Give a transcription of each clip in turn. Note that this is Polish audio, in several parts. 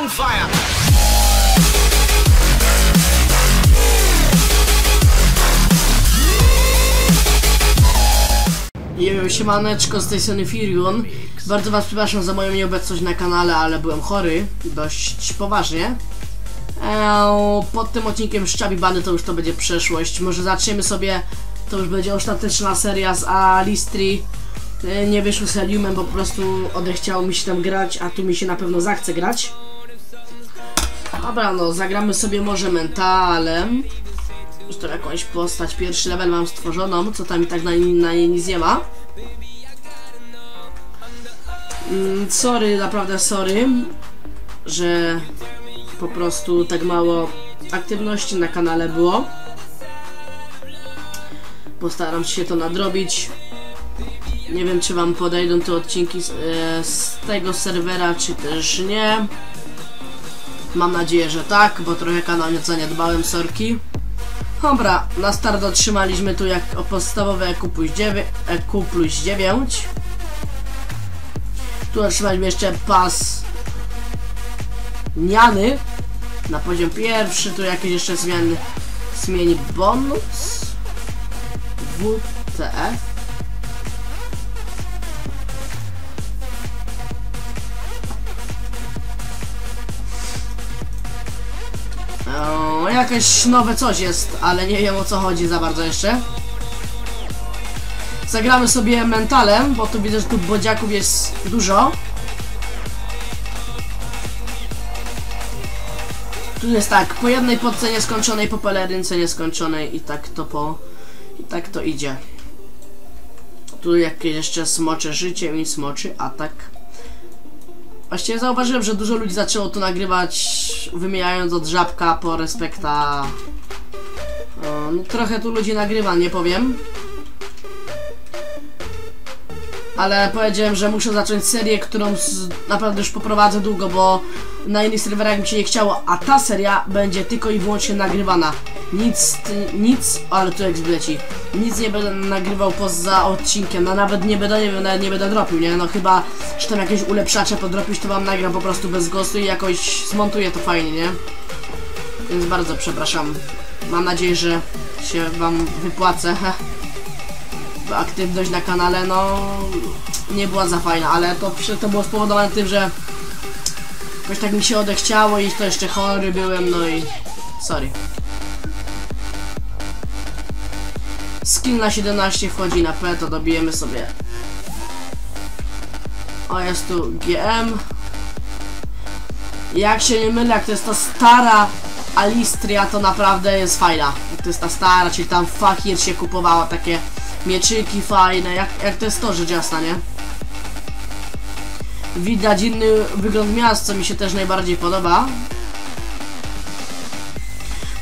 on fire. Jejo, siemaneczko, z tej strony Firion. Bardzo was przepraszam za moją nieobecność na kanale, ale byłem chory, dość poważnie. Eee, pod tym odcinkiem Szczabi Bany to już to będzie przeszłość. Może zaczniemy sobie, to już będzie ostateczna seria z Alistri. Eee, nie wyszło z Heliumem, bo po prostu odechciało mi się tam grać, a tu mi się na pewno zachce grać. Dobra, no, zagramy sobie może mentalem. Już to jakąś postać, pierwszy level mam stworzoną, co tam i tak na, na niej nic nie ma. Mm, sorry, naprawdę sorry, że po prostu tak mało aktywności na kanale było. Postaram się to nadrobić. Nie wiem, czy wam podejdą te odcinki z, e, z tego serwera, czy też nie. Mam nadzieję, że tak, bo trochę kanał nie zaniedbałem, sorki. Dobra, na start otrzymaliśmy tu jak o podstawowe EQ plus 9, EQ plus 9. Tu otrzymaliśmy jeszcze pas Niany na poziom pierwszy, tu jakieś jeszcze zmiany zmieni bonus WTF O, jakieś nowe coś jest, ale nie wiem o co chodzi za bardzo jeszcze. Zagramy sobie mentalem, bo tu widzę, że tu bodziaków jest dużo. Tu jest tak, po jednej podce nieskończonej, po pelerynce nieskończonej i tak to po... i tak to idzie. Tu jakieś jeszcze smocze życie i smoczy atak. Właściwie zauważyłem, że dużo ludzi zaczęło to nagrywać wymieniając od żabka po respekta. No, trochę tu ludzi nagrywa, nie powiem. Ale powiedziałem, że muszę zacząć serię, którą naprawdę już poprowadzę długo, bo na innych serwerach mi się nie chciało, a ta seria będzie tylko i wyłącznie nagrywana. Nic, nic, ale tu jak zleci. Nic nie będę nagrywał poza odcinkiem, no nawet nie będę, nie, nawet nie będę dropił, nie? No chyba, że tam jakieś ulepszacze podropić, to wam nagram po prostu bez głosu i jakoś zmontuję to fajnie, nie? Więc bardzo przepraszam. Mam nadzieję, że się wam wypłacę. Aktywność na kanale, no nie była za fajna, ale to, to było spowodowane tym, że jakoś tak mi się odechciało i to jeszcze chory byłem, no i sorry. Skill na 17 wchodzi na P, to dobijemy sobie. O, jest tu GM. Jak się nie mylę, jak to jest ta stara Alistria, to naprawdę jest fajna. To jest ta stara, czyli tam fakir się kupowało takie mieczyki fajne, jak, jak to jest to rzecz jasna, nie? Widać inny wygląd miast, co mi się też najbardziej podoba.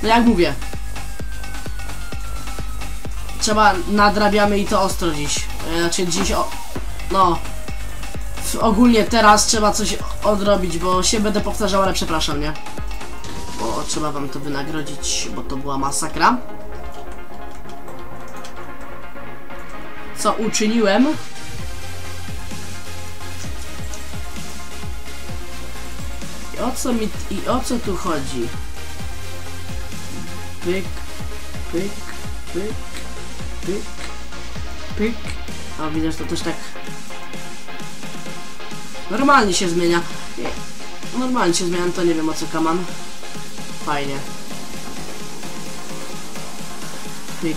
No jak mówię, trzeba nadrabiamy i to ostro dziś. E, Znaczy dziś o... No. Ogólnie teraz trzeba coś odrobić, bo się będę powtarzał, ale przepraszam, nie? Bo trzeba wam to wynagrodzić, bo to była masakra. Co uczyniłem? I o co mi... i o co tu chodzi? Pyk, pyk, pyk, pyk, pyk. A widzisz, to też tak... Normalnie się zmienia. Nie, Normalnie się zmienia, to nie wiem o co kaman. Fajnie. Pyk,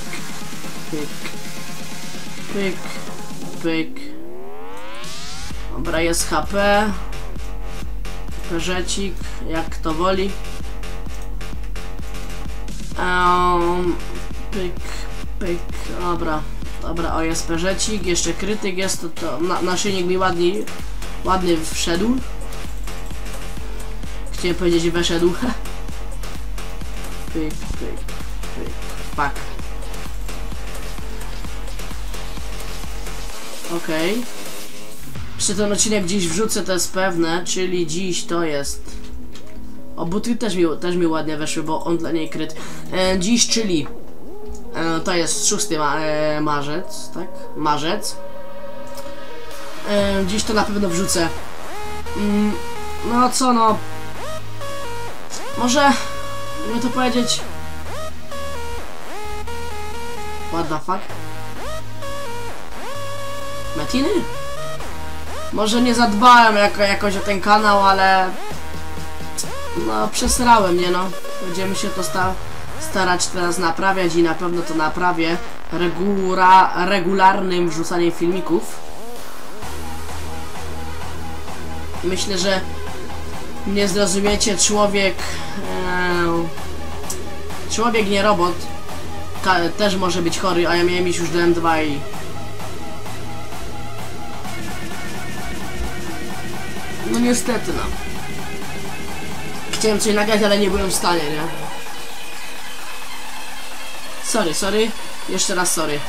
pyk, pyk, pyk. Dobra, jest HP. Perzecik, jak kto woli. Um, pyk, pyk, dobra. Dobra, o jest perzecik, jeszcze krytyk jest, to, to na, naszyjnik mi ładnie, ładnie wszedł. Chciałem powiedzieć weszedł. pyk, pyk, pyk, pak. Okej. Okay. Czy ten odcinek dziś wrzucę, to jest pewne, czyli dziś to jest... O, buty też mi, też mi ładnie weszły, bo on dla niej kryt. E, dziś, czyli... E, to jest 6 ma, e, marzec, tak? Marzec. E, dziś to na pewno wrzucę. Mm, no co no... Może, jakby to powiedzieć... What the fuck? Metiny? Może nie zadbałem jako, jakoś o ten kanał, ale... No, przesrałem, nie no. Będziemy się to sta starać teraz naprawiać i na pewno to naprawię regularnym wrzucaniem filmików. Myślę, że nie zrozumiecie, człowiek... E, człowiek nie robot. Też może być chory, a ja miałem iść już do M2 i... No niestety no. Chciałem coś nagrać, ale nie byłem w stanie, nie? Sorry, sorry. Jeszcze raz sorry.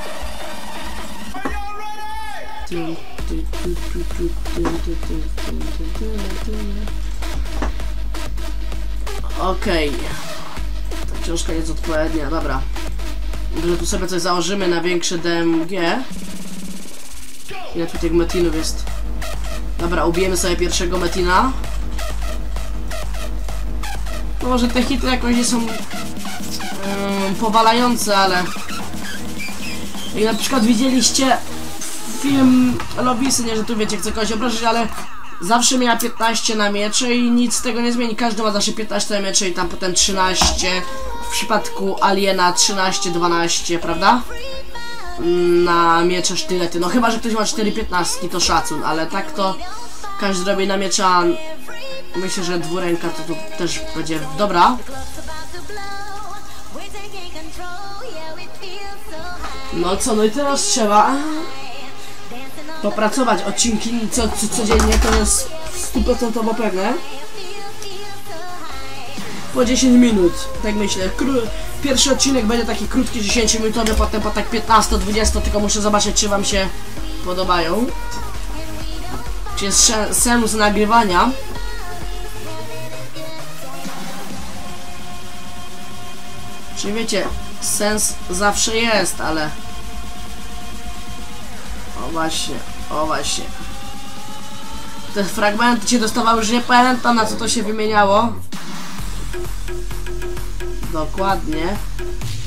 Okej. Okay. Ta książka jest odpowiednia, dobra. Może tu sobie coś założymy na większe DMG. Ile tu tych metinów jest? Dobra, ubijemy sobie pierwszego metina. Może te hity jakoś nie są um, powalające, ale... I na przykład widzieliście film Lobisy, nie że tu wiecie, chcę kogoś obrazić, ale zawsze miała 15 na miecze i nic z tego nie zmieni. Każdy ma zawsze 15 na miecze i tam potem 13. W przypadku Aliena 13, 12, prawda? Na miecze sztylety. No chyba, że ktoś ma 4 15 to szacun, ale tak to każdy robi na miecza. Myślę, że dwuręka to też będzie dobra. No co, no i teraz trzeba popracować. Odcinki co, co, codziennie to jest 100% pewne. Po 10 minut, tak myślę. Kró Pierwszy odcinek będzie taki krótki, 10-minutowy, potem po tak 15-20, tylko muszę zobaczyć, czy wam się podobają. Czy jest sens nagrywania. Czy wiecie, sens zawsze jest, ale... O właśnie, o właśnie. Te fragmenty się dostawały, już nie pamiętam na co to się wymieniało. Dokładnie.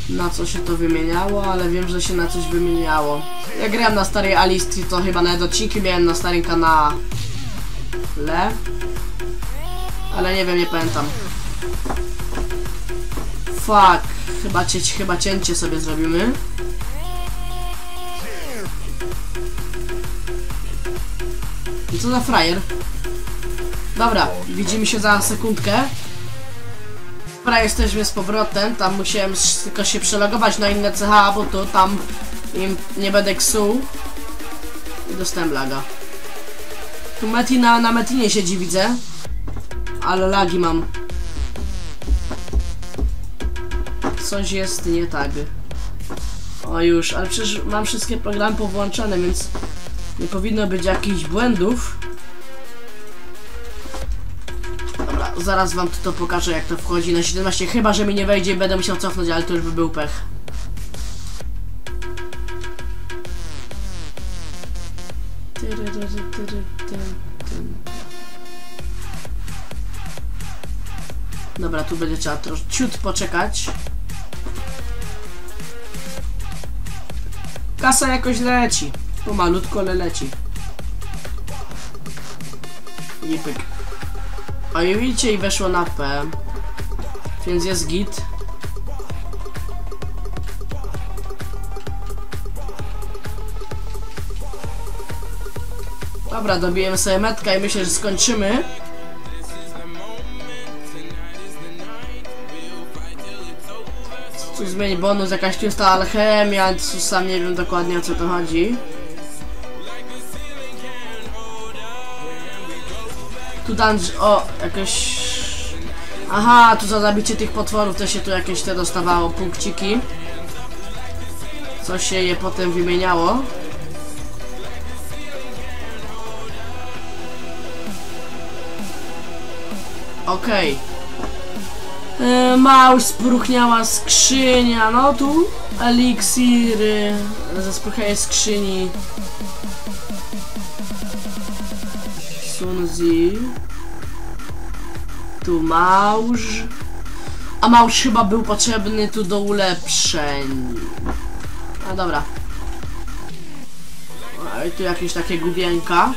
Na co się to wymieniało, ale wiem, że się na coś wymieniało. Ja grałem na starej Alistri, to chyba nawet odcinki miałem na starym kanale. Ale nie wiem, nie pamiętam. Fuck. Chyba, cię, chyba cięcie sobie zrobimy. I co za frajer? Dobra, widzimy się za sekundkę. Dobra, jesteśmy z powrotem. Tam musiałem tylko się przelogować na inne CH, bo tu tam nie będę ksuł. I dostałem laga. Tu Meti na, na Metinie siedzi, widzę. Ale lagi mam. Coś jest nie tak. O już, ale przecież mam wszystkie programy powłączone, więc nie powinno być jakichś błędów. Dobra, zaraz wam to pokażę jak to wchodzi na 17, chyba że mi nie wejdzie będę musiał cofnąć, ale to już by był pech. Dobra, tu będzie trzeba troszkę ciut poczekać. Kasa jakoś leci. Pomalutko, ale leci. I pyk. I widzicie i weszło na P. Więc jest git. Dobra, dobijemy sobie metka i myślę, że skończymy. Zmieni bonus, jakaś tu jest ta alchemia, sam nie wiem dokładnie o co to chodzi. Tu dungeon, o, jakoś... Aha, tu za zabicie tych potworów też się tu jakieś te dostawało punkciki. Co się je potem wymieniało. Okej. Okay. Małż spruchniała skrzynia, no tu eliksiry ze spruchniałej skrzyni. Sunzi. Tu małż. A małż chyba był potrzebny tu do ulepszeń. A dobra. A i tu jakieś takie gubienka.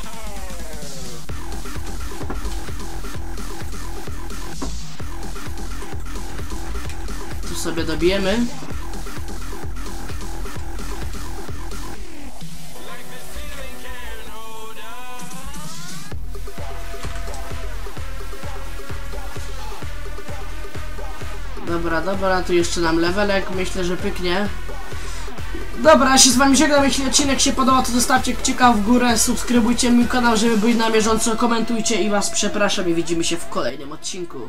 Sobie dobijemy. Dobra, dobra, tu jeszcze nam levelek, myślę, że pyknie. Dobra, się z wami żegnam, jeśli odcinek się podoba, to zostawcie kciuka w górę, subskrybujcie mój kanał, żeby być na bieżąco, komentujcie i was przepraszam i widzimy się w kolejnym odcinku.